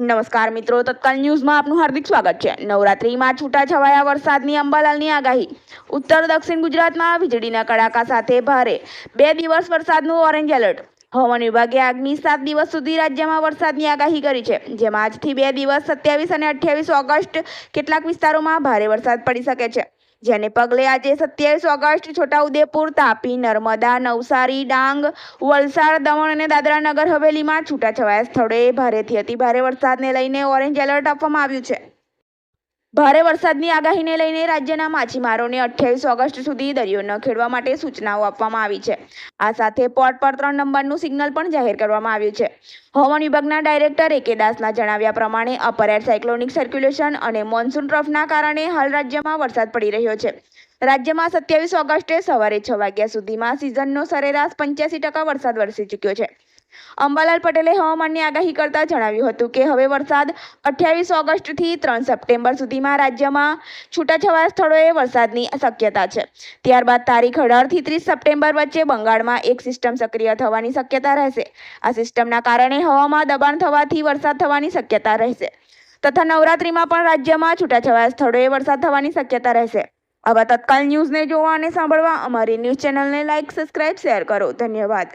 નમસ્કાર મિત્રો, તત્કાલ ન્યૂઝમાં આપનું હાર્દિક સ્વાગત છે. નવરાત્રિમાં છૂટાછવાયા વરસાદની અંબાલાલની આગાહી. ઉત્તર દક્ષિણ ગુજરાતમાં વીજળીના કડાકા સાથે ભારે. બે દિવસ વરસાદનું ઓરેન્જ એલર્ટ. હવામાન વિભાગે આગામી સાત દિવસ સુધી રાજ્યમાં વરસાદની આગાહી કરી છે. જેમાં આજથી બે દિવસ સત્યાવીસ અને અઠ્યાવીસ ઓગસ્ટ કેટલાક વિસ્તારોમાં ભારે વરસાદ પડી શકે છે. જેને પગલે આજે સત્યાવીસ ઓગસ્ટ છોટાઉદેપુર, તાપી, નર્મદા, નવસારી, ડાંગ, વલસાડ, દમણ અને દાદરા નગર હવેલીમાં છૂટાછવાયા સ્થળોએ ભારેથી અતિભારે વરસાદને લઈને ઓરેન્જ એલર્ટ આપવામાં આવ્યું છે. ભારે વરસાદની આગાહીને લઈને રાજ્યના માછીમારોને અઠ્યાવીસ ઓગસ્ટ સુધી દરિયો ન ખેડવા માટે સૂચનાઓ આપવામાં આવી છે. આ સાથે પોર્ટ પર ત્રણ નંબરનું સિગ્નલ પણ જાહેર કરવામાં આવ્યું છે. હવામાન વિભાગના ડાયરેક્ટર એકે દાસના જણાવ્યા પ્રમાણે અપર એર સાયક્લોનિક સર્ક્યુલેશન અને મોન્સૂન ટ્રફના કારણે હાલ રાજ્યમાં વરસાદ પડી રહ્યો છે. રાજ્યમાં સત્યાવીસ ઓગસ્ટે સવારે છ વાગ્યા સુધીમાં સિઝનનો સરેરાશ પંચ્યાસી ટકા વરસાદ વરસી ચૂક્યો છે. અંબાલાલ પટેલે હવામાનની આગાહી કરતા જણાવ્યું હતું કે હવે વરસાદ અઠ્યાવીસ ઓગસ્ટથી ત્રણ સપ્ટેમ્બર સુધીમાં રાજ્યમાં છૂટાછવાયા સ્થળોએ વરસાદની શક્યતા છે. ત્યારબાદ તારીખ અઢારથી ત્રીસ સપ્ટેમ્બર વચ્ચે બંગાળમાં એક સિસ્ટમ સક્રિય થવાની શક્યતા રહેશે. આ સિસ્ટમના કારણે હવામાં દબાણ થવાથી વરસાદ થવાની શક્યતા રહેશે. તથા નવરાત્રિમાં પણ રાજ્યમાં છૂટાછવાયા સ્થળોએ વરસાદ થવાની શક્યતા રહેશે. આવા તત્કાલ ન્યૂઝને જોવા અને સાંભળવા અમારી ન્યૂઝ ચેનલને લાઇક સબસ્ક્રાઇબ, શેર કરો. ધન્યવાદ.